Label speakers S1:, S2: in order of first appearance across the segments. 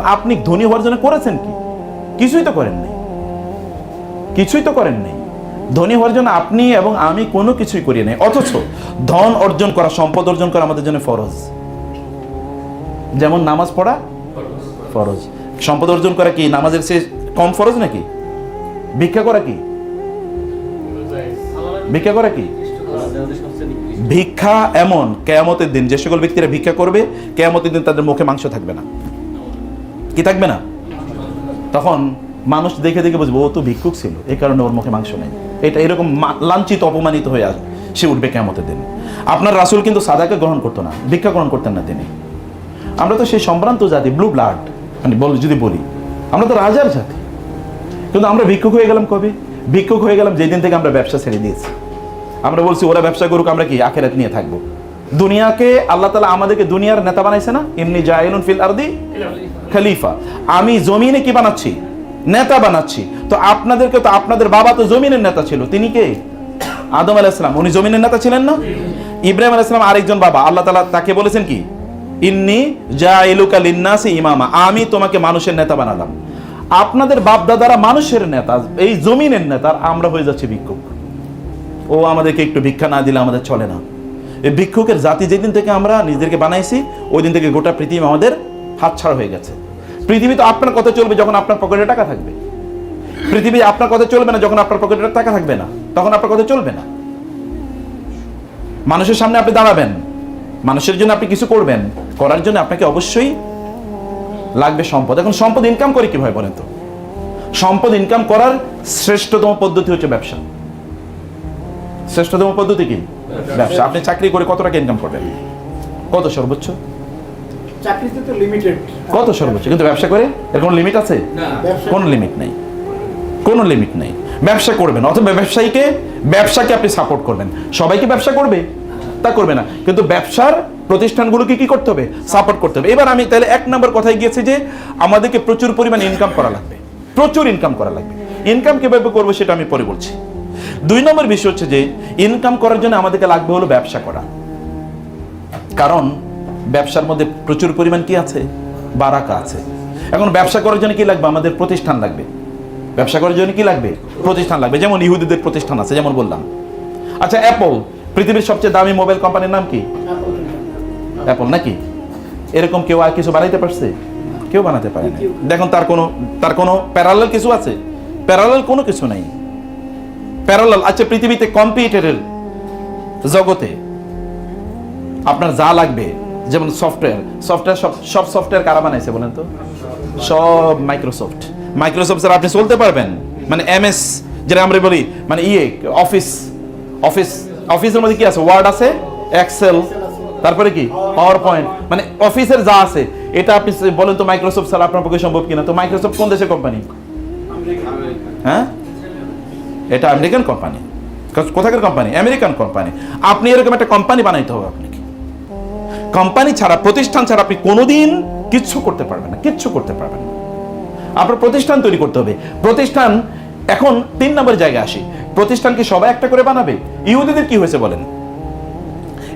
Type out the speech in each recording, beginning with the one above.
S1: আপনি ধনী হওয়ার জন্য করেছেন কি? কিছুই তো করেন নাই। কিছুই তো করেন নাই। ধনী হওয়ার জন্য আপনি এবং আমি কোনো কিছুই করি নাই। অথচ ধন অর্জন করা, সম্পদ অর্জন করা আমাদের জন্য ফরজ। যেমন নামাজ পড়া, ফরজ। সম্পদ অর্জন করা কি, নামাজের সে কম ফরজ নাকি? ভিক্ষা করা কি? ভিক্ষা করা কি? ভিক্ষা এমন, কেয়ামতের দিন যে সকল ব্যক্তিরা ভিক্ষা করবে, কেয়ামতের দিন তাদের মুখে মাংস থাকবে না। কি থাকবে না? তখন মানুষ দেখে দেখে বুঝব, ও তো ভিক্ষুক ছিল এই কারণে ওর মুখে মাংস নেই। এটা এরকম লাঞ্ছিত, অপমানিত হয়ে আসবে সে উঠবে কেমতের দিন। আপনার রাসূল কিন্তু সাদাকে গ্রহণ করতো না, ভিক্ষা গ্রহণ করতেন না তিনি। আমরা তো সেই সম্ভ্রান্ত জাতি ব্লু ব্লাড মানে বল, যদি বলি, আমরা তো রাজার জাতি। কিন্তু আমরা ভিক্ষুক হয়ে গেলাম কবে? ভিক্ষুক হয়ে গেলাম যেদিন থেকে আমরা ব্যবসা ছেড়ে দিয়েছি। আমরা বলছি, ওরা ব্যবসা করুক, আমরা কি আখেরাত নিয়ে থাকব? দুনিয়াকে আল্লাহ তালা আমাদেরকে দুনিয়ার নেতা বানাইছে না? এমনি জাইলুন ফিল আরদি খলিফা। আমি জমিনে কি বানাচ্ছি? নেতা বানাচ্ছি। তো আপনাদেরকে তো আপনাদের বাবা তো জমিনের নেতা ছিল। তিনি কে? আদম আলাইসালাম উনি জমিনের নেতা ছিলেন না? ইব্রাহিম আলাইসালাম আরেকজন বাবা। আল্লাহ তালা তাকে বলেছেন কি? ইন্নি জাইলুকা লিন্নাসি ইমামা। আমি তোমাকে মানুষের নেতা বানালাম। আপনাদের বাপ দাদারা মানুষের নেতা। এই জমিনের নেতা। আমরা হয়ে যাচ্ছি ভিক্ষুক। ও আমাদেরকে একটু ভিক্ষা না দিলে আমাদের চলে না। এই ভিক্ষুকের জাতি যেদিন থেকে আমরা নিজেদেরকে বানাইছি ওই দিন থেকে গোটা পৃথিবী আমাদের হাতছাড়া হয়ে গেছে। পৃথিবী তো আপনার কথা চলবে যখন আপনার পকেটে টাকা থাকবে। পৃথিবী আপনার কথা চলবে না যখন আপনার পকেটে টাকা থাকবে না। তখন আপনার কথা চলবে না। মানুষের সামনে আপনি দাঁড়াবেন। মানুষের জন্য আপনি কিছু করবেন। করার জন্য আপনাকে অবশ্যই লাগবে সম্পদ। এখন সম্পদ ইনকাম করে কীভাবে বলেন তো? সম্পদ ইনকাম করার শ্রেষ্ঠতম পদ্ধতি হচ্ছে ব্যবসা। শ্রেষ্ঠতম পদ্ধতি কি? ব্যবসা। আপনি চাকরি করে কত টাকা ইনকাম করবেন? কত সর্বোচ্চ?
S2: চাকরিতে তো লিমিটেড
S1: কত সর্বোচ্চ? কিন্তু ব্যবসা করে? এর কোনো লিমিট আছে? কোনো লিমিট নেই। কোনো লিমিট নেই। ব্যবসা করবেন অথবা ব্যবসায়ীকে ব্যবসাকে আপনি সাপোর্ট করবেন। সবাইকে ব্যবসা করবে? তা করবে না। কিন্তু ব্যবসার প্রতিষ্ঠানগুলোকে কি করতে হবে? সাপোর্ট করতে হবে। এবার আমি তাহলে এক নম্বর কথায় গিয়েছি যে আমাদেরকে প্রচুর পরিমাণে ইনকাম করা লাগবে। প্রচুর ইনকাম করা লাগবে। ইনকাম কীভাবে করব সেটা আমি পরে বলছি। দুই নম্বর বিষয় হচ্ছে যে ইনকাম করার জন্য আমাদেরকে লাগবে হলো ব্যবসা করা। কারণ ব্যবসার মধ্যে প্রচুর পরিমাণ কি আছে? বারাকা আছে। এখন ব্যবসা করার জন্য কি লাগবে? আমাদের প্রতিষ্ঠান লাগবে। ব্যবসা করার জন্য কি লাগবে? প্রতিষ্ঠান লাগবে। যেমন ইহুদিদের প্রতিষ্ঠান আছে, যেমন বললাম। আচ্ছা অ্যাপল পৃথিবীর সবচেয়ে দামি মোবাইল কোম্পানির নাম কি? অ্যাপল নাকি? এরকম কেউ আর কিছু বানাইতে পারছে? কেউ বানাতে পারে না দেখুন, তার কোনো তার কোনো প্যারালাল কিছু আছে? প্যারালাল কোনো কিছু নাই। প্যারালাল আচ্ছা পৃথিবীতে কম্পিউটারের জগতে আপনার যা লাগবে যেমন সফটওয়্যার সফটওয়্যার সব সব সফটওয়্যার কারা বানাইছে বলেন তো? সব মাইক্রোসফট মাইক্রোসফট স্যার আপনি চলতে পারবেন। মানে এম এস যেটা আমরা বলি মানে ইয়ে অফিস অফিস অফিসের মধ্যে কি আছে? ওয়ার্ড আছে এক্সেল তারপরে কি? পাওয়ার পয়েন্ট মানে অফিসের যা আছে এটা আপনি বলেন তো মাইক্রোসফট স্যার আপনার পক্ষে সম্ভব কিনা? তো মাইক্রোসফট কোন দেশের কোম্পানি হ্যাঁ? এটা আমেরিকান কোম্পানি কোথাকার কোম্পানি আমেরিকান কোম্পানি আপনি এরকম একটা কোম্পানি বানাইতে হবে আপনাকে। কোম্পানি ছাড়া, প্রতিষ্ঠান ছাড়া আপনি কোনোদিন কিচ্ছু করতে পারবেন না, কিচ্ছু করতে পারবেন না। আপনার প্রতিষ্ঠান তৈরি করতে হবে। প্রতিষ্ঠান, এখন তিন নম্বর জায়গায় আসি। প্রতিষ্ঠান কি সবাই একটা করে বানাবে? ইহুদিদের কি হয়েছে বলেন?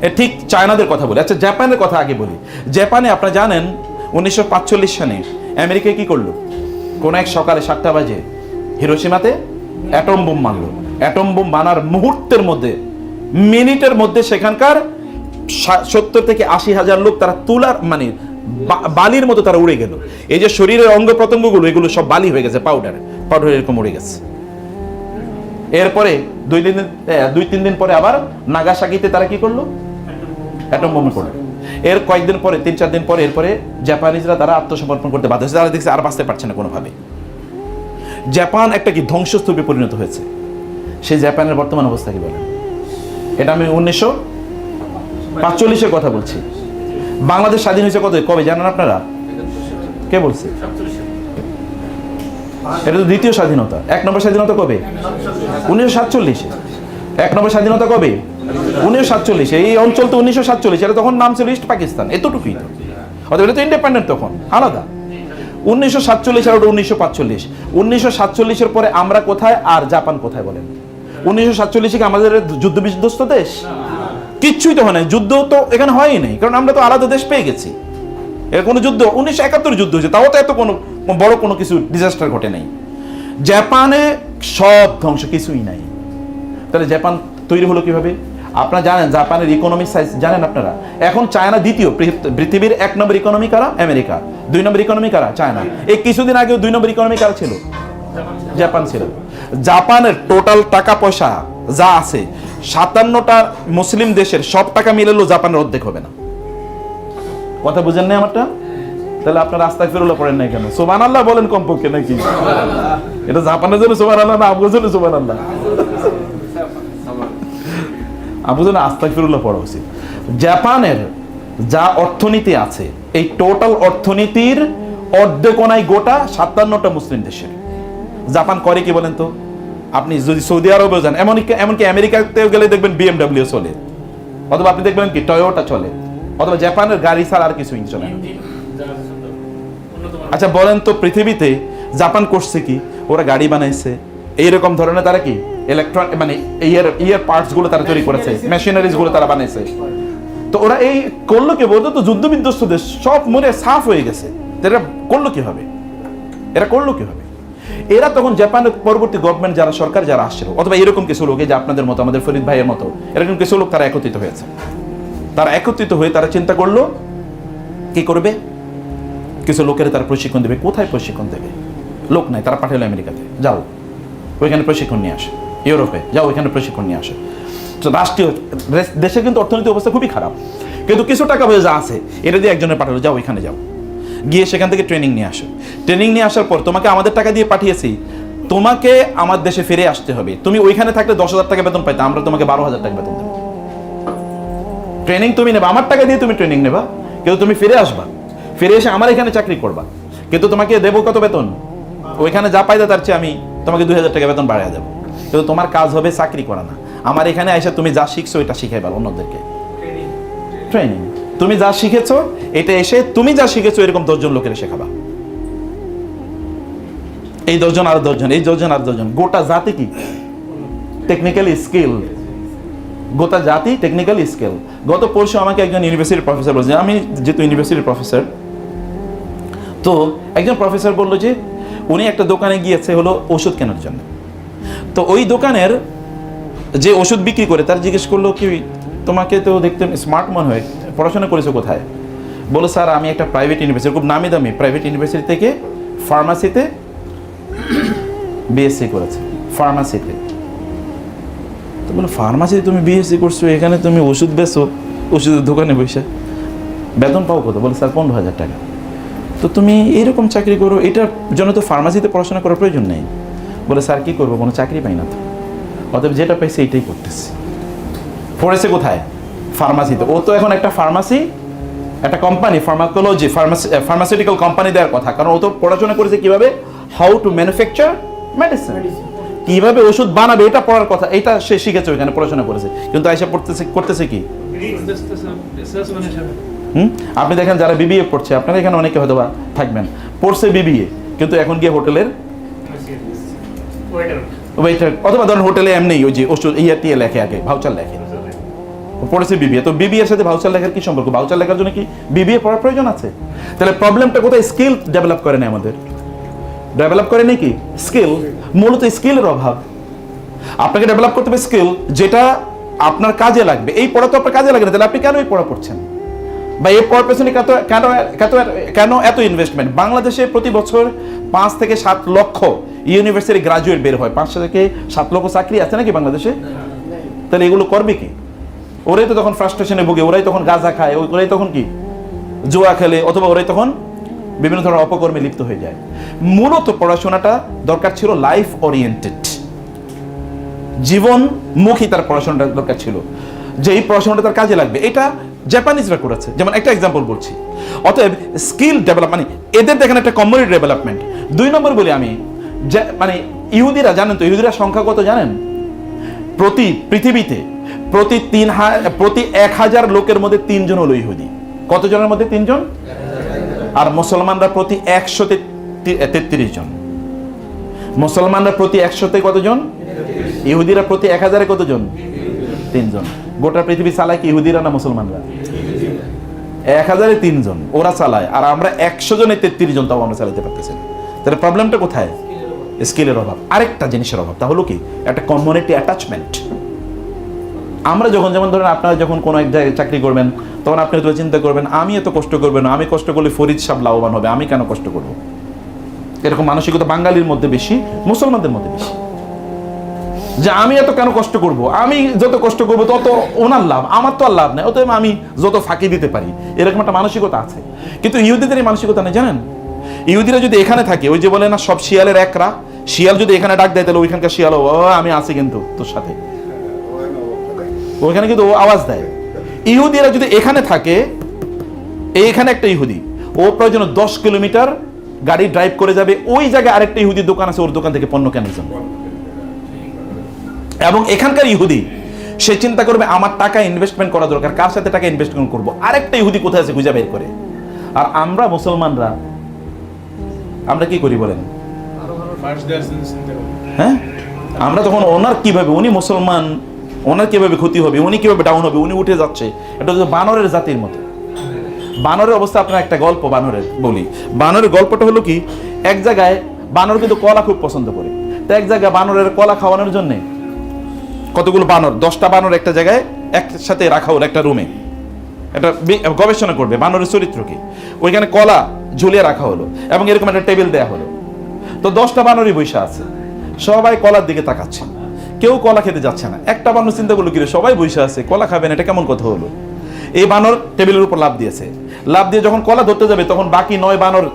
S1: এ ঠিক চায়নাদের কথা বলি। আচ্ছা জাপানের কথা আগে বলি। জাপানে আপনারা জানেন, উনিশশো সালে আমেরিকায় কি করল? কোন এক সকালে সাতটা বাজে। হিরোসীমাতে অ্যাটম বোম মারলো। অ্যাটম বোম বানার মুহূর্তের মধ্যে, মিনিটের মধ্যে সেখানকার সত্তর থেকে আশি হাজার লোক তারা তুলার মানে বালির মতো তারা উড়ে গেল। এই যে শরীরের অঙ্গ প্রত্যঙ্গগুলো, এগুলো সব বালি হয়ে গেছে পাউডার পাউডার এরকম উড়ে গেছে। এরপরে দুই দিন দুই তিন দিন পরে আবার নাগাসাকিতে তারা কি করল? অ্যাটম বোম করল এর কয়েকদিন পরে, তিন চার দিন পরে, এরপরে জাপানিজরা তারা আত্মসমর্পণ করতে বাধ্য হয়েছে। তারা দেখছে আর বাঁচতে পারছে না কোনোভাবে। জাপান একটা কি ধ্বংসস্তূপে পরিণত হয়েছে। সেই জাপানের বর্তমান অবস্থা কি বলেন? এটা আমি উনিশশো পাঁচচল্লিশের কথা বলছি। বাংলাদেশ স্বাধীন হয়েছে কত? কবে? জানেন আপনারা? কে বলছে? এটা তো দ্বিতীয় স্বাধীনতা। এক নম্বর স্বাধীনতা কবে? উনিশশো সাতচল্লিশে। এক নম্বর স্বাধীনতা কবে? উনিশশো সাতচল্লিশে। এই অঞ্চল তো উনিশশো সাতচল্লিশ। এটা তখন নাম ছিল ইস্ট পাকিস্তান। এতটুকুই। অতএব এটা তো ইন্ডিপেন্ডেন্ট তখন। আলাদা। উনিশশো সাতচল্লিশ আর ওটা উনিশশো পাঁচচল্লিশ। উনিশশো সাতচল্লিশের পরে আমরা কোথায় আর জাপান কোথায় বলেন? উনিশশো সাতচল্লিশে আমাদের যুদ্ধ বিধ্বস্ত দেশ? কিচ্ছুই তো হয় যুদ্ধ তো এখানে হয়ই নাই, কারণ আমরা তো আলাদা দেশ পেয়ে গেছি। এর কোনো যুদ্ধ, উনিশশো একাত্তর যুদ্ধ হয়েছে, তাও তো এত কোনো বড় কোনো কিছু ডিজাস্টার ঘটে নাই। জাপানে সব ধ্বংস, কিছুই নাই। তাহলে জাপান তৈরি হলো কীভাবে? আপনারা জানেন, জাপানের ইকোনমিক সাইজ জানেন আপনারা? এখন চায়না দ্বিতীয় পৃথিবীর এক নম্বর ইকোনমি কারা? আমেরিকা। দুই নম্বর ইকোনমি কারা? চায়না। এই কিছুদিন আগেও দুই নম্বর ইকোনমি কারা ছিল? জাপান ছিল। জাপানের টোটাল টাকা পয়সা যা আছে, সাতান্নটা মুসলিম দেশের সব টাকা মিলেলেও জাপানের অর্ধেক হবে না। কথা বুঝেন না আমারটা? তাহলে আপনার রাস্তায় ফেরুলা পড়েন নাই কেন? সোমান আল্লাহ বলেন কমপক্ষে নাকি? এটা জাপানের জন্য সোমান আল্লাহ না আবুর জন্য সোমান আল্লাহ আবু জন্য আস্তাক ফিরুল্লাহ পড়া উচিত। জাপানের যা অর্থনীতি আছে এই টোটাল অর্থনীতির অর্ধেকোনায় গোটা সাতান্নটা মুসলিম দেশের। জাপান করে কি বলেন তো? আপনি যদি সৌদি আরবেও যান এমনকি এমনকি আমেরিকাতেও গেলে দেখবেন বিএমডাব্লিউ চলে। অথবা আপনি দেখবেন কি টয়োটা চলে। অথবা জাপানের গাড়ি ছাড়া আর কিছুই চলে না। আচ্ছা বলেন তো পৃথিবীতে জাপান করছে কি? ওরা গাড়ি বানাইছে। এইরকম ধরনের তারা কি? ইলেকট্রন মানে ইয়ার ইয়ার পার্টসগুলো তারা তৈরি করেছে মেশিনারিজগুলো তারা বানাইছে। তো ওরা এই করল কি বলতো তো যুদ্ধ বিধ্বস্ত দেশ সব মরে সাফ হয়ে গেছে। এরা করল কি হবে? এরা করল কি হবে? এরা তখন জাপানের পরবর্তী গভর্নমেন্ট যারা সরকার যারা আসছিল অথবা এরকম কিছু লোক যে আপনাদের মতো আমাদের ফরিদ ভাইয়ের মতো এরকম কিছু লোক তারা একত্রিত হয়েছে। তারা একত্রিত হয়ে তারা চিন্তা করল কি করবে? কিছু লোকের তারা প্রশিক্ষণ দেবে। কোথায় প্রশিক্ষণ দেবে? লোক নাই তারা পাঠালো আমেরিকাতে। যাও ওইখানে প্রশিক্ষণ নিয়ে আসে। ইউরোপে, যাও ওইখানে প্রশিক্ষণ নিয়ে আসে। তো রাষ্ট্রীয় দেশের কিন্তু অর্থনৈতিক অবস্থা খুবই খারাপ। কিন্তু কিছু টাকা পয়সা আছে, এটা দিয়ে একজনের পাঠালো, যাও ওইখানে যাও। গিয়ে সেখান থেকে ট্রেনিং নিয়ে আসো। ট্রেনিং নিয়ে আসার পর তোমাকে আমাদের টাকা দিয়ে পাঠিয়েছি, তোমাকে আমার দেশে ফিরে আসতে হবে। তুমি ওইখানে থাকলে দশ হাজার টাকা বেতন পাইতে, আমরা তোমাকে বারো হাজার টাকা বেতন দেবো। ট্রেনিং তুমি নেবা, আমার টাকা দিয়ে তুমি ট্রেনিং নেবা, কিন্তু তুমি ফিরে আসবা। ফিরে এসে আমার এখানে চাকরি করবা। কিন্তু তোমাকে দেবো কত বেতন? ওইখানে যা পাইতে তার চেয়ে আমি তোমাকে দুই হাজার টাকা বেতন বাড়ায় দেবো। কিন্তু তোমার কাজ হবে চাকরি করা না। আমার এখানে এসে তুমি যা শিখছো এটা শিখে শিখাইবা অন্যদেরকে। ট্রেনিং তুমি যা শিখেছো এটা এসে তুমি যা শিখেছো এরকম দশজন লোকের শেখাবা এই দশজন আর দশজন এই দশজন আর দশজন। গোটা জাতি কি? টেকনিক্যালি স্কিল গোটা জাতি টেকনিক্যাল স্কিল গত পরশু আমাকে একজন ইউনিভার্সিটির প্রফেসর বলছে আমি যেহেতু ইউনিভার্সিটির প্রফেসর তো একজন প্রফেসর বলল যে উনি একটা দোকানে গিয়েছে হলো ওষুধ কেনার জন্য। তো ওই দোকানের যে ওষুধ বিক্রি করে, তার জিজ্ঞেস করল কি, তোমাকে তো দেখতে স্মার্ট মনে হয়, পড়াশোনা করেছ কোথায়? বলো স্যার, আমি একটা প্রাইভেট ইউনিভার্সিটি খুব নামি দামি প্রাইভেট ইউনিভার্সিটি থেকে ফার্মাসিতে বিএসসি করেছে ফার্মাসিতে তো বলে ফার্মাসিতে তুমি বিএসসি করছ, এখানে তুমি ওষুধ বেছো ওষুধের দোকানে বসে। বেতন পাও কত? বলে স্যার, পনেরো হাজার টাকা। তো তুমি এরকম চাকরি করো, এটার জন্য তো ফার্মাসিতে পড়াশোনা করার প্রয়োজন নেই। বলে স্যার কি করব? কোনো চাকরি পাই না তো। অতএব যেটা পাইছে এইটাই করতেছে। পড়েছে কোথায়? ফার্মাসিতে ও তো এখন একটা ফার্মাসি একটা company pharmacology pharmacy pharmaceutical company দেওয়ার কথা। কারণ ও তো পড়াশোনা করেছে কীভাবে? হাউ টু ম্যানুফ্যাকচার মেডিসিন কীভাবে ওষুধ বানাবে এটা পড়ার কথা। এটা সে শিখেছে ওইখানে পড়াশোনা করেছে। কিন্তু আইসা পড়তেছে করতেছে কি? হুম? আপনি দেখেন যারা বিবিএ পড়ছে আপনারা এখানে অনেকে হয়তো বা থাকবেন। পড়ছে বিবিএ কিন্তু এখন গিয়ে হোটেলের ওয়েটার অথবা ধরেন হোটেলে এমনি ওই যে ওষুধ ইয়া টিয়ে লেখে আগে ভাউচার লেখে। পড়েছে বিবিএ তো বিবিএ সাথে ভাউচার লেখার কি সম্পর্ক? ভাউচার লেখার জন্য কি বিবিএ পড়ার প্রয়োজন আছে? তাহলে প্রবলেমটা কোথায়? স্কিল ডেভেলপ করে না আমাদের। ডেভেলপ করে নাকি স্কিল মূলত স্কিলের অভাব। আপনাকে ডেভেলপ করতে হবে স্কিল যেটা আপনার কাজে লাগবে। এই পড়া তো আপনার কাজে লাগে না, তাহলে আপনি কেন এই পড়া পড়ছেন? বা এই কর্পোরেশনে কত, কেন কেন কেন এত ইনভেস্টমেন্ট বাংলাদেশে প্রতি বছর পাঁচ থেকে সাত লক্ষ ইউনিভার্সিটি গ্রাজুয়েট বের হয়। পাঁচ থেকে সাত লক্ষ চাকরি আছে নাকি বাংলাদেশে? তাহলে এগুলো করবে কি? ওরাই তো তখন ফ্রাস্ট্রেশনে ভুগে, ওরাই তখন গাঁজা খায়, ওরাই তখন কি? জুয়া খেলে, অথবা ওরাই তখন বিভিন্ন ধরনের অপকর্মে লিপ্ত হয়ে যায়। মূলত পড়াশোনাটা দরকার ছিল লাইফ ওরিয়েন্টেড জীবনমুখী তার পড়াশোনাটা দরকার ছিল। যে এই পড়াশোনাটা তার কাজে লাগবে। এটা জাপানিজরা করেছে যেমন একটা এক্সাম্পল বলছি। অতএব স্কিল ডেভেলপ মানে এদের দেখেন একটা কমিউনিটি ডেভেলপমেন্ট দুই নম্বর বলি আমি মানে ইহুদিরা জানেন তো, ইহুদিরা সংখ্যা কত জানেন? প্রতি পৃথিবীতে প্রতি তিন প্রতি এক হাজার লোকের মধ্যে তিনজন হলো ইহুদি। কতজনের মধ্যে তিনজন? আর মুসলমানরা প্রতি একশোতে তেত্রিশ জন। মুসলমানরা প্রতি একশোতে কতজন? ইহুদিরা প্রতি এক হাজারে কতজন? তিনজন। গোটা পৃথিবী চালায় কি? ইহুদিরা না মুসলমানরা? এক হাজারে তিনজন ওরা চালায়, আর আমরা একশো জনে তেত্রিশ জন তাও আমরা চালাতে পারতেছি তাহলে প্রবলেমটা কোথায়? স্কিলের অভাব। আরেকটা জিনিসের অভাব, তা হলো কি? একটা কমিউনিটি অ্যাটাচমেন্ট আমরা যখন, যেমন ধরেন আপনারা যখন কোনো এক জায়গায় চাকরি করবেন, তখন আপনি হয়তো চিন্তা করবেন, আমি এত কষ্ট করবেন না, আমি কষ্ট করলে ফরিদ সাহেব লাভবান হবে, আমি কেন কষ্ট করব? এরকম মানসিকতা বাঙালির মধ্যে বেশি, মুসলমানদের মধ্যে বেশি। যে আমি এত কেন কষ্ট করব? আমি যত কষ্ট করব, তত ওনার লাভ। আমার তো আর লাভ নেই, অতএব আমি যত ফাঁকি দিতে পারি। এরকম একটা মানসিকতা আছে। কিন্তু ইহুদিদের এই মানসিকতা নেই, জানেন? ইহুদিরা যদি এখানে থাকে, ওই যে বলে না, সব শিয়ালের একরা, শিয়াল যদি এখানে ডাক দেয়, তাহলে ওইখানকার শিয়াল, ও, আমি আছি কিন্তু তোর সাথে। ওইখানে কিন্তু ও আওয়াজ দেয়। ইহুদিরা যদি এখানে থাকে, এইখানে একটা ইহুদি, ও প্রয়োজন দশ কিলোমিটার গাড়ি ড্রাইভ করে যাবে, ওই জায়গায় আরেকটা ইহুদির দোকান আছে, ওর দোকান থেকে পণ্য কেনার জন্য। এবং এখানকার ইহুদি, সে চিন্তা করবে, আমার টাকা ইনভেস্টমেন্ট করা দরকার, কার সাথে টাকা ইনভেস্টমেন্ট করব? আরেকটা ইহুদি কোথায় আছে খুঁজে বের করে? আর আমরা মুসলমানরা, আমরা কি করি বলেন? হ্যাঁ? আমরা তখন ওনার কীভাবে, উনি মুসলমান, ওনার কীভাবে ক্ষতি হবে, উনি কীভাবে ডাউন হবে, উনি উঠে যাচ্ছে, এটা হচ্ছে বানরের জাতির মতো। বানরের অবস্থা, আপনার একটা গল্প বানরের বলি। বানরের গল্পটা হলো কি, এক জায়গায় বানর কিন্তু কলা খুব পছন্দ করে। তো এক জায়গায় বানরের কলা খাওয়ানোর জন্য কতগুলো বানর? দশটা বানর একটা জায়গায় একসাথে রাখা হলো একটা রুমে একটা গবেষণা করবে বানরের চরিত্রকে ওইখানে কলা ঝুলিয়ে রাখা হলো এবং এরকম একটা টেবিল দেয়া হলো। তো দশটা বানরই বৈশা আছে। সবাই কলার দিকে তাকাচ্ছে। কেউ কলা খেতে যাচ্ছে না। একটা বানর চিন্তা করল, কিরে, সবাই বৈশা আছে, কলা খাবেন এটা কেমন কথা হলো? এই বানর টেবিলের উপর লাভ দিয়েছে। লাভ দিয়ে যখন কলা ধরতে যাবে, তখন বাকি নয় বানর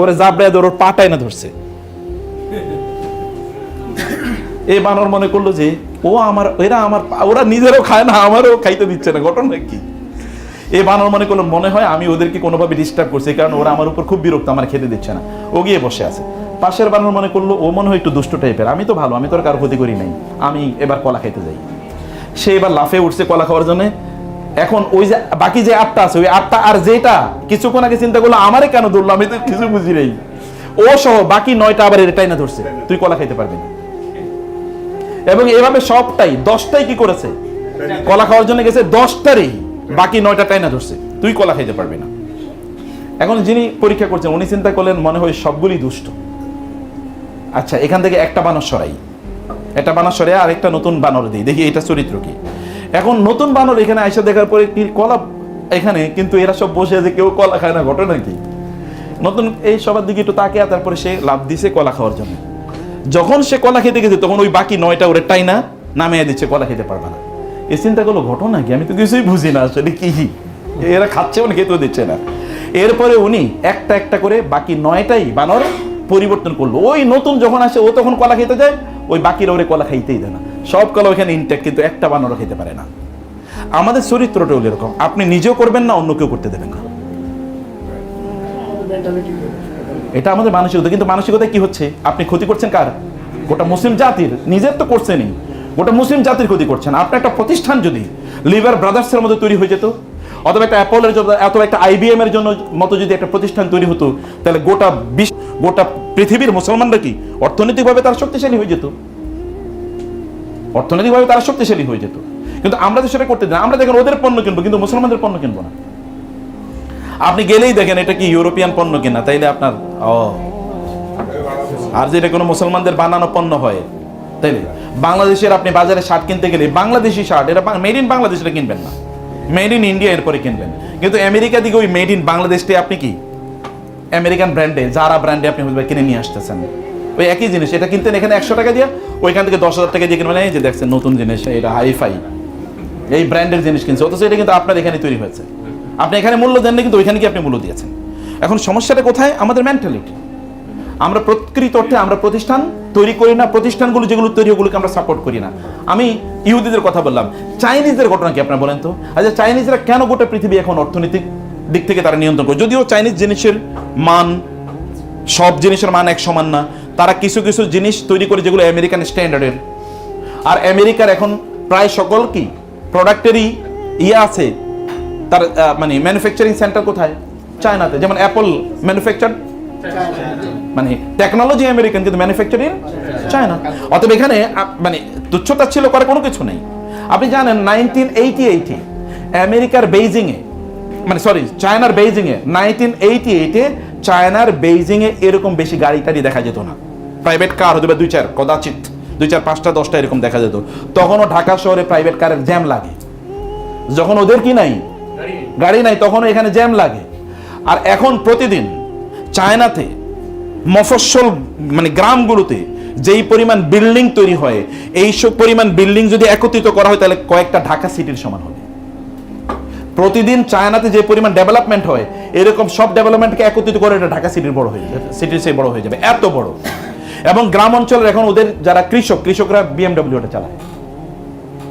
S1: ওরে জাবড়ায় ধর ওর পাটায় না ধরছে। এই বানর মনে করল যে ও আমার, এরা আমার, ওরা নিজেরও খায় না, আমারও খাইতে দিচ্ছে না, ঘটনা কি? এই বানর মনে করল, মনে হয় আমি ওদেরকে কোনোভাবে ডিস্টার্ব করছি কারণ ওরা আমার উপর খুব বিরক্ত, আমার খেতে দিচ্ছে না। ও গিয়ে বসে আছে। পাশের বানর মনে করল, ও মনে হয় একটু দুষ্ট টাইপের আমি তো ভালো, আমি তো কারও ক্ষতি করি নাই, আমি এবার কলা খাইতে যাই। সে এবার লাফে উঠছে কলা খাওয়ার জন্য। এখন ওই যে, বাকি যে আটটা আছে, ওই আটটা আর যেটা, কিছুক্ষণ আগে চিন্তা করল, আমারে কেন ধরলো? আমি তো কিছু বুঝি নেই। ও সহ বাকি নয়টা আবার এটাই না ধরছে, তুই কলা খাইতে পারবি না। এবং এভাবে সবটাই, দশটাই কি করেছে? কলা খাওয়ার জন্য গেছে, দশটারই। বাকি নয়টা টাইনা ধরছে। তুই কলা খাইতে পারবি না। এখন যিনি পরীক্ষা করছেন, উনি চিন্তা করলেন, মনে হয় সবগুলি দুষ্ট। আচ্ছা এখান থেকে একটা বানর সরাই। একটা বানর আর একটা নতুন বানর দিই। দেখি, এটা চরিত্র কি? এখন নতুন বানর এখানে আইসা দেখার পরে কি কলা এখানে, কিন্তু এরা সব বসে আছে, কেউ কলা খায় না, ঘটনা কি? নতুন এই সবার দিকে একটু তাকিয়ে, তারপরে সে লাভ দিছে কলা খাওয়ার জন্য। যখন সে কলা খেতে গেছে, তখন ওই বাকি নয়টা ওরে টাই না, নামিয়ে দিচ্ছে, কলা খেতে পারবে না। এই চিন্তা করল ঘটনা কি? আমি তো কিছুই বুঝি না আসলে কি। এরা খাচ্ছে মানে খেতেও দিচ্ছে না। এরপরে উনি একটা একটা করে বাকি নয়টাই বানর পরিবর্তন করল। ওই নতুন যখন আসে, ও তখন কলা খেতে যায়, ওই বাকিরা ওরে কলা খাইতেই দেয় না। সব কলা ওখানে ইনটেক কিন্তু একটা বানরও খেতে পারে না। আমাদের চরিত্রটা এরকম আপনি নিজেও করবেন না, অন্য কেউ করতে দেবেন না। এটা আমাদের মানসিকতা, কিন্তু মানসিকতা কি হচ্ছে? আপনি ক্ষতি করছেন কার? গোটা মুসলিম জাতির, নিজের তো করছেনই গোটা মুসলিম জাতির ক্ষতি করছেন। আপনার একটা প্রতিষ্ঠান যদি লিভার ব্রাদার্সের মধ্যে তৈরি হয়ে যেত, অথবা একটা অ্যাপলের জন্য, অথবা একটা আইবিএম এর জন্য মতো যদি একটা প্রতিষ্ঠান তৈরি হতো, তাহলে গোটা বিশ্ব, গোটা পৃথিবীর মুসলমানরা কি অর্থনৈতিকভাবে তারা শক্তিশালী হয়ে যেত? অর্থনৈতিকভাবে তারা শক্তিশালী হয়ে যেত। কিন্তু আমরা তো সেটা করতে দিই না। আমরা দেখেন ওদের পণ্য কিনবো, কিন্তু মুসলমানদের পণ্য কিনবো না। আপনি গেলেই দেখেন এটা কি ইউরোপিয়ান পণ্য কিনা, তাইলে আপনার, ও। আর যেটা কোনো মুসলমানদের বানানো পণ্য হয়, তাইলে। বাংলাদেশের আপনি বাজারে শার্ট কিনতে গেলে, বাংলাদেশি শার্ট, এটা মেড ইন বাংলাদেশ এটা কিনবেন না। মেড ইন ইন্ডিয়া এরপরে কিনবেন। কিন্তু আমেরিকা দিকে ওই মেড ইন বাংলাদেশটি আপনি কি? আমেরিকান ব্র্যান্ডে, যারা ব্র্যান্ডে আপনি কিনে নিয়ে আসতেছেন। ওই একই জিনিস, এটা কিনতেন এখানে একশো টাকা দিয়ে, ওইখান থেকে দশ হাজার টাকা দিয়ে কিনবেন। এই যে দেখছেন নতুন জিনিস, এটা হাইফাই। এই ব্র্যান্ডের জিনিস কিনছে, অথচ এটা কিন্তু আপনার এখানে তৈরি হয়েছে। আপনি এখানে মূল্য দেন না কিন্তু ওইখানে কি আপনি মূল্য দিয়েছেন। এখন সমস্যাটা কোথায়? আমাদের মেন্টালিটি আমরা প্রকৃত অর্থে আমরা প্রতিষ্ঠান তৈরি করি না, প্রতিষ্ঠানগুলো যেগুলো তৈরি ওগুলোকে আমরা সাপোর্ট করি না। আমি ইহুদিদের কথা বললাম। চাইনিজদের ঘটনা কি আপনারা বলেন তো? আচ্ছা চাইনিজরা কেন গোটা পৃথিবী এখন অর্থনৈতিক দিক থেকে তারা নিয়ন্ত্রণ করে? যদিও চাইনিজ জিনিসের মান, সব জিনিসের মান এক সমান না, তারা কিছু কিছু জিনিস তৈরি করে যেগুলো আমেরিকান স্ট্যান্ডার্ডের। আর আমেরিকার এখন প্রায় সকল কি? প্রোডাক্টেরই ইয়ে আছে তার মানে ম্যানুফ্যাকচারিং সেন্টার কোথায়? চায়নাতে যেমন অ্যাপল ম্যানুফ্যাকচার মানে টেকনোলজি আমেরিকান কিন্তু ম্যানুফ্যাকচারিং চায়না অতএব এখানে মানে তুচ্ছতা ছিল করার কোনো কিছু নেই। আপনি জানেন নাইনটিন এইটি এইটে আমেরিকার বেইজিংয়ে মানে সরি চায়নার বেইজিংয়ে নাইনটিন এইটি এইটে চায়নার বেইজিংয়ে এরকম বেশি গাড়ি টাড়ি দেখা যেত না। প্রাইভেট কার হতে পারে দুই চার কদাচিত দুই চার, পাঁচটা, দশটা এরকম দেখা যেত। তখনও ঢাকা শহরে প্রাইভেট কারের জ্যাম লাগে। যখন ওদের কি নাই গাড়ি নাই তখন এখানে জ্যাম লাগে। আর এখন প্রতিদিন চায়নাতে মফস্বল মানে গ্রামগুলোতে যেই পরিমাণ বিল্ডিং তৈরি হয় এই সব পরিমাণ বিল্ডিং যদি একত্রিত করা হয়, তাহলে কয়েকটা ঢাকা সিটির সমান হবে। প্রতিদিন চায়নাতে যে পরিমাণ ডেভেলপমেন্ট হয়, এরকম সব ডেভেলপমেন্টকে একত্রিত করে এটা ঢাকা সিটির বড় হয়ে যাবে, সিটির সেই বড় হয়ে যাবে, এত বড়। এবং গ্রাম অঞ্চলের এখন ওদের যারা কৃষক, কৃষকরা বিএমডব্লিউটা চালায়।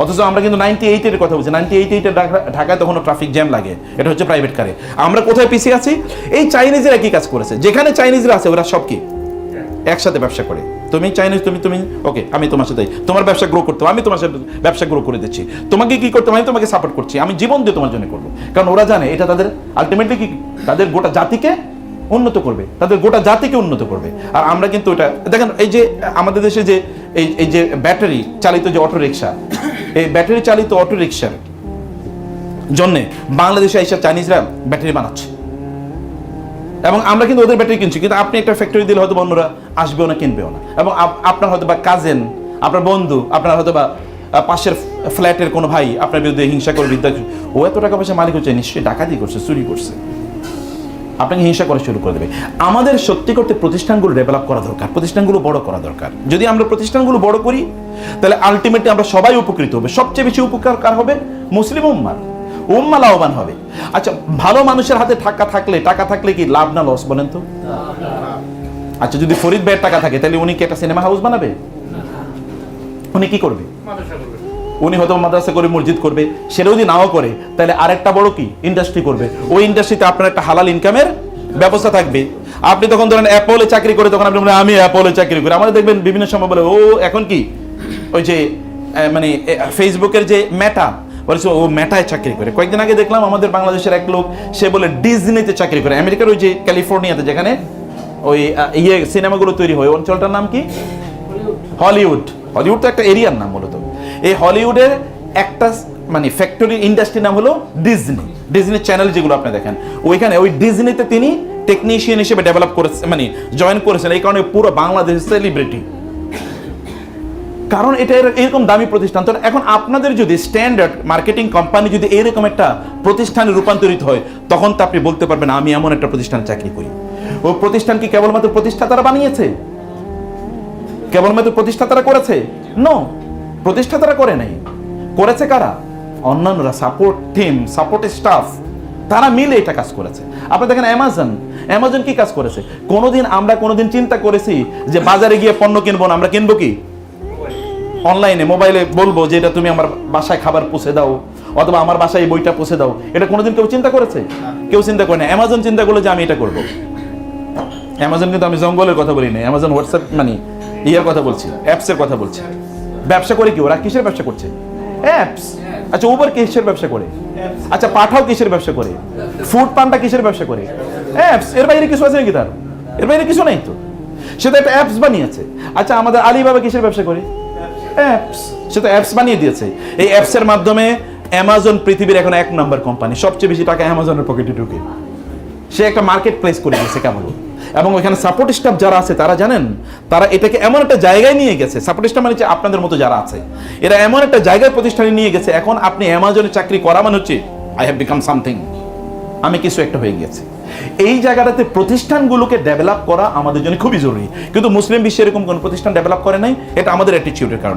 S1: অথচ আমরা কিন্তু নাইনটি এইটের কথা বলছি। নাইনটি এইট এইটের ঢাকায় তখন ট্রাফিক জ্যাম লাগে। এটা হচ্ছে প্রাইভেট কারে আমরা কোথায় পিছিয়ে আছি? এই চাইনিজেরা কি কাজ করেছে? যেখানে চাইনিজরা আছে, ওরা সব কি? একসাথে ব্যবসা করে। তুমি চাইনিজ তুমি তুমি ওকে আমি তোমার সাথে তোমার ব্যবসা গ্রো করতে আমি তোমার সাথে ব্যবসা গ্রো করে দিচ্ছি। তোমাকে কি করতে আমি তোমাকে সাপোর্ট করছি। আমি জীবন দিয়ে তোমার জন্য করব। কারণ ওরা জানে, এটা তাদের আলটিমেটলি কি তাদের গোটা জাতিকে উন্নত করবে। তাদের গোটা জাতিকে উন্নত করবে। আর আমরা কিন্তু এটা দেখেন, এই যে আমাদের দেশে যে এই এই যে ব্যাটারি চালিত যে অটো রিক্সা এই ব্যাটারি চালিত অটো রিক্সার জন্যে বাংলাদেশে এইসব চাইনিজরা ব্যাটারি বানাচ্ছে। এবং আমরা কিন্তু ওদের ব্যাটারি কিনছি, কিন্তু আপনি একটা ফ্যাক্টরি দিলে হয়তো অন্যরা আসবেও না, কিনবেও না। এবং আপনার হয়তো বা কাজেন আপনার বন্ধু, আপনার হয়তো বা পাশের ফ্ল্যাটের কোনো ভাই আপনার বিরুদ্ধে হিংসা করে বিদ্যা ও এত টাকা পয়সা মালিক হচ্ছে, নিশ্চয়ই ডাকাতি করছে, চুরি করছে। আপনাকে হিংসা করা শুরু করে দেবে। আমাদের সত্যি করতে প্রতিষ্ঠানগুলো ডেভেলপ করা দরকার, প্রতিষ্ঠানগুলো বড় করা দরকার। যদি আমরা প্রতিষ্ঠানগুলো বড় করি, তাহলে আলটিমেটলি আমরা সবাই উপকৃত হবে। সবচেয়ে বেশি উপকার কার হবে? মুসলিম উম্মার। উম্মা লাভবান হবে। আচ্ছা ভালো মানুষের হাতে টাকা থাকলে টাকা থাকলে কি লাভ না লস বলেন তো? আচ্ছা যদি ফরিদ ভাইয়ের টাকা থাকে, তাহলে উনি কি একটা সিনেমা হাউস বানাবে? উনি কি করবে। উনি হয়তো মাদ্রাসা করে মসজিদ করবে সেটা যদি নাও করে তাহলে আরেকটা বড় কি? ইন্ডাস্ট্রি করবে। ওই ইন্ডাস্ট্রিতে আপনার একটা হালাল ইনকামের ব্যবস্থা থাকবে। আপনি তখন ধরেন অ্যাপলে চাকরি করে তখন আপনি আমি অ্যাপলে চাকরি করি। আমাদের দেখবেন বিভিন্ন সময় বলে ও এখন কি? ওই যে মানে ফেসবুকের যে মেটা বলেছে ও মেটায় চাকরি করে। কয়েকদিন আগে দেখলাম আমাদের বাংলাদেশের এক লোক সে বলে ডিজনিতে চাকরি করে। আমেরিকার ওই যে ক্যালিফোর্নিয়াতে যেখানে ওই ইয়ে সিনেমাগুলো তৈরি হয় অঞ্চলটার নাম কি? হলিউড হলিউড তো একটা এরিয়ার নাম মূলত। এই হলিউডের একটা মানে ফ্যাক্টরি ইন্ডাস্ট্রির নাম হলো ডিজনি ডিজনি চ্যানেল যেগুলো আপনি দেখেন। ওইখানে ওই ডিজনিতে তিনি টেকনিশিয়ান হিসেবে ডেভেলপ করেছে মানে জয়েন করেছেন। এই কারণে পুরো বাংলাদেশ সেলিব্রিটি কারণ এটা এরকম দামি প্রতিষ্ঠান। তো এখন আপনাদের যদি স্ট্যান্ডার্ড মার্কেটিং কোম্পানি যদি এরকম একটা প্রতিষ্ঠানে রূপান্তরিত হয়, তখন তো আপনি বলতে পারবেন, আমি এমন একটা প্রতিষ্ঠানে চাকরি করি। ও প্রতিষ্ঠান কি কেবলমাত্র প্রতিষ্ঠাতারা বানিয়েছে? কেবলমাত্র প্রতিষ্ঠাতারা করেছে? নো প্রতিষ্ঠাতারা করে নাই। করেছে কারা? অন্যান্যরা সাপোর্ট টিম সাপোর্ট স্টাফ তারা মিলে এটা কাজ করেছে। আপনি দেখেন অ্যামাজন অ্যামাজন কি কাজ করেছে? কোনোদিন আমরা কোনোদিন চিন্তা করেছি যে বাজারে গিয়ে পণ্য কিনবো না, আমরা কিনবো কি? অনলাইনে মোবাইলে বলব যে এটা তুমি আমার বাসায় খাবার পৌঁছে দাও, অথবা আমার বাসায় এই বইটা পৌঁছে দাও। এটা কোনোদিন কেউ চিন্তা করেছে? কেউ চিন্তা করে না অ্যামাজন চিন্তা করল যে আমি এটা করব। অ্যামাজন কিন্তু আমি জঙ্গলের কথা বলি না অ্যামাজন হোয়াটসঅ্যাপ মানে ইয়ের কথা বলছি অ্যাপসের কথা বলছি। ব্যবসা করে কি ওরা? কিসের ব্যবসা করছে? অ্যাপস আচ্ছা উবার কিসের ব্যবসা করে? আচ্ছা পাঠাও কিসের ব্যবসা করে? ফুড পান্ডা কিসের ব্যবসা করে? অ্যাপস এর বাইরে কিছু আছে নাকি তার? এর বাইরে কিছু নেই তো? সে তো একটা অ্যাপস বানিয়েছে। আচ্ছা আমাদের আলিবাবা কিসের ব্যবসা করে? অ্যাপস সে তো অ্যাপস বানিয়ে দিয়েছে। এই অ্যাপসের মাধ্যমে অ্যামাজন পৃথিবীর এখন এক নম্বর কোম্পানি সবচেয়ে বেশি টাকা অ্যামাজনের পকেটে ঢুকে। সে একটা মার্কেট প্লেস করে দিয়েছে কেমন? এবং ওইখানে সাপোর্ট স্টাফ যারা আছে, তারা জানেন? তারা এটাকে এমন একটা জায়গায় নিয়ে গেছে। সাপোর্ট স্টাফ মানে আপনাদের মতো যারা আছে। এরা এমন একটা জায়গায় প্রতিষ্ঠানে নিয়ে গেছে, এখন আপনি অ্যামাজনে চাকরি করা মানে হচ্ছে আই হ্যাভ বিকাম সামথিং আমি কিছু একটা হয়ে গিয়েছে এই জায়গাটাতে প্রতিষ্ঠানগুলোকে ডেভেলপ করা আমাদের জন্য খুবই জরুরি। কিন্তু মুসলিম বিশ্বে এরকম কোনো প্রতিষ্ঠান ডেভেলপ করে নাই, এটা আমাদের অ্যাটিটিউডের কারণে।